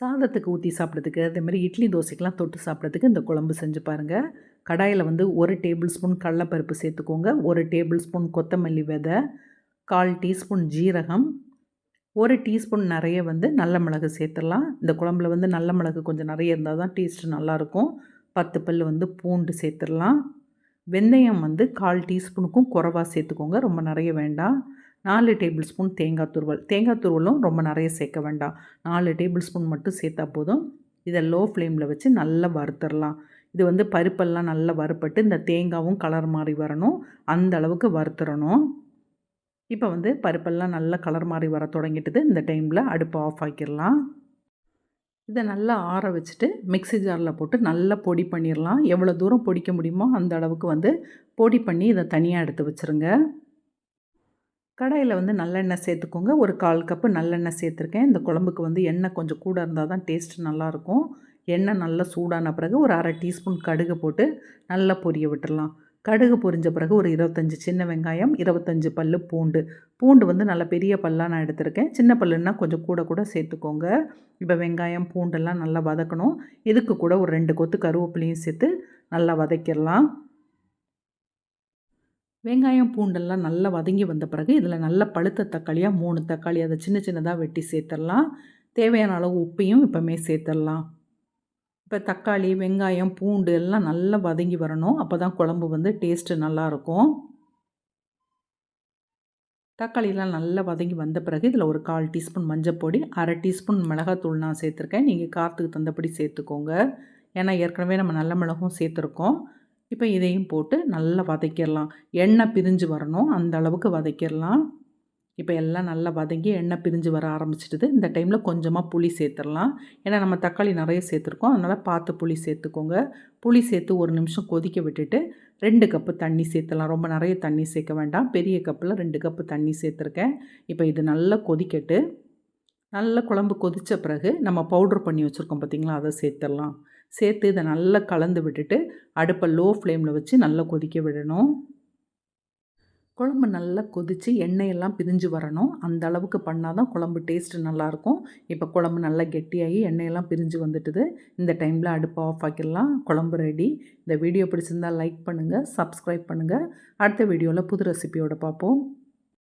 சாதத்துக்கு ஊற்றி சாப்பிட்றதுக்கு அதேமாதிரி இட்லி தோசைக்கெலாம் தொட்டு சாப்பிட்றதுக்கு இந்த குழம்பு செஞ்சு பாருங்கள் கடாயில் வந்து ஒரு டேபிள் ஸ்பூன் கடலப்பருப்பு சேர்த்துக்கோங்க ஒரு டேபிள் ஸ்பூன் கொத்தமல்லி விதை கால் டீஸ்பூன் ஜீரகம் ஒரு டீஸ்பூன் நிறைய வந்து நல்ல மிளகு சேர்த்துடலாம். இந்த குழம்புல வந்து நல்ல மிளகு கொஞ்சம் நிறைய இருந்தால் தான் டேஸ்ட்டு நல்லாயிருக்கும். பத்து பல் வந்து பூண்டு சேர்த்துடலாம். வெந்தயம் வந்து கால் டீஸ்பூனுக்கும் குறவாக சேர்த்துக்கோங்க ரொம்ப நிறைய வேண்டாம். நாலு டேபிள் ஸ்பூன் தேங்காய் துருவல். தேங்காய் துருவலும் ரொம்ப நிறைய சேர்க்க வேண்டாம். நாலு டேபிள் ஸ்பூன் மட்டும் சேர்த்தா போதும். இதை லோ ஃப்ளேமில் வச்சு நல்லா வறுத்துடலாம். இது வந்து பருப்பெல்லாம் நல்லா வறுப்பட்டு இந்த தேங்காவும் கலர் மாதிரி வரணும். அந்த அளவுக்கு வறுத்துறணும் இப்போ வந்து பருப்பெல்லாம் நல்லா கலர் மாதிரி வர தொடங்கிட்டது. இந்த டைமில் அடுப்பை ஆஃப் ஆக்கிடலாம். இதை நல்லா ஆற வச்சுட்டு மிக்ஸி ஜாரில் போட்டு நல்லா பொடி பண்ணிடலாம். எவ்வளோ தூரம் பொடிக்க முடியுமோ அந்த அளவுக்கு வந்து பொடி பண்ணி இதை தனியாக எடுத்து வச்சுருங்க. கடாயில் வந்து நல்லெண்ணெய் சேர்த்துக்கோங்க. ஒரு கால் கப்பு நல்லெண்ணெய் சேர்த்துருக்கேன். இந்த குழம்புக்கு வந்து எண்ணெய் கொஞ்சம் கூட இருந்தால் தான் டேஸ்ட் நல்லாயிருக்கும். எண்ணெய் நல்லா சூடான பிறகு ஒரு அரை டீஸ்பூன் கடுகு போட்டு நல்லா பொரிய விட்டுடலாம் கடுகு பொரிஞ்ச பிறகு ஒரு இருபத்தஞ்சி சின்ன வெங்காயம் இருபத்தஞ்சி பல் பூண்டு. பூண்டு வந்து நல்ல பெரிய பல்லாக நான் எடுத்திருக்கேன். சின்ன பல்லுன்னா கொஞ்சம் கூட கூட சேர்த்துக்கோங்க. இப்போ வெங்காயம் பூண்டெல்லாம் நல்லா வதக்கணும். இதுக்கு கூட ஒரு ரெண்டு கொத்து கருவேப்பிலையும் சேர்த்து நல்லா வதக்கிடலாம். வெங்காயம் பூண்டெல்லாம் நல்லா வதங்கி வந்த பிறகு இதில் நல்ல பழுத்த தக்காளியாக மூணு தக்காளி அதை சின்ன சின்னதாக வெட்டி சேர்த்துடலாம். தேவையான அளவு உப்பையும் இப்போமே சேர்த்துடலாம். இப்போ தக்காளி வெங்காயம் பூண்டு எல்லாம் நல்லா வதங்கி வரணும். அப்போ தான் குழம்பு வந்து டேஸ்ட்டு நல்லாயிருக்கும். தக்காளியெலாம் நல்லா வதங்கி வந்த பிறகு இதில் ஒரு கால் டீஸ்பூன் மஞ்சப்பொடி அரை டீஸ்பூன் மிளகாத்தூள் நான் சேர்த்துருக்கேன். நீங்கள் காற்றுக்கு தந்தபடி சேர்த்துக்கோங்க. ஏன்னா ஏற்கனவே நம்ம நல்ல மிளகும் சேர்த்துருக்கோம். இப்போ இதையும் போட்டு நல்லா வதக்கிடலாம். எண்ணெய் பிரிஞ்சு வரணும். அந்த அளவுக்கு வதக்கிடலாம். இப்போ எல்லாம் நல்லா வதங்கி எண்ணெய் பிரிஞ்சு வர ஆரம்பிச்சிடுது. இந்த டைமில் கொஞ்சமாக புளி சேர்த்துடலாம். ஏன்னா நம்ம தக்காளி நிறைய சேர்த்துருக்கோம். அதனால் பார்த்து புளி சேர்த்துக்கோங்க. புளி சேர்த்து ஒரு நிமிஷம் கொதிக்க விட்டுட்டு ரெண்டு கப்பு தண்ணி சேர்த்துலாம் ரொம்ப நிறைய தண்ணி சேர்க்க வேண்டாம். பெரிய கப்பில் ரெண்டு கப்பு தண்ணி சேர்த்துருக்கேன். இப்போ இது நல்லா கொதிக்கட்டு. நல்ல குழம்பு கொதித்த பிறகு நம்ம பவுட்ரு பண்ணி வச்சுருக்கோம் பார்த்திங்களா அதை சேர்த்துடலாம் சேர்த்து இதை நல்லா கலந்து விட்டுட்டு அடுப்பை லோ ஃப்ளேமில் வச்சு நல்லா கொதிக்க விடணும். குழம்பு நல்லா கொதித்து எண்ணெயெல்லாம் பிரிஞ்சு வரணும். அந்த அளவுக்கு பண்ணால் தான் குழம்பு டேஸ்ட்டு நல்லாயிருக்கும். இப்போ குழம்பு நல்லா கெட்டியாகி எண்ணெயெல்லாம் பிரிஞ்சு வந்துட்டுது. இந்த டைமில் அடுப்பை ஆஃப் ஆக்கிடலாம். குழம்பு ரெடி இந்த வீடியோ பிடிச்சிருந்தால் லைக் பண்ணுங்கள் சப்ஸ்கிரைப் பண்ணுங்கள் அடுத்த வீடியோவில் புது ரெசிபியோடு பார்ப்போம்.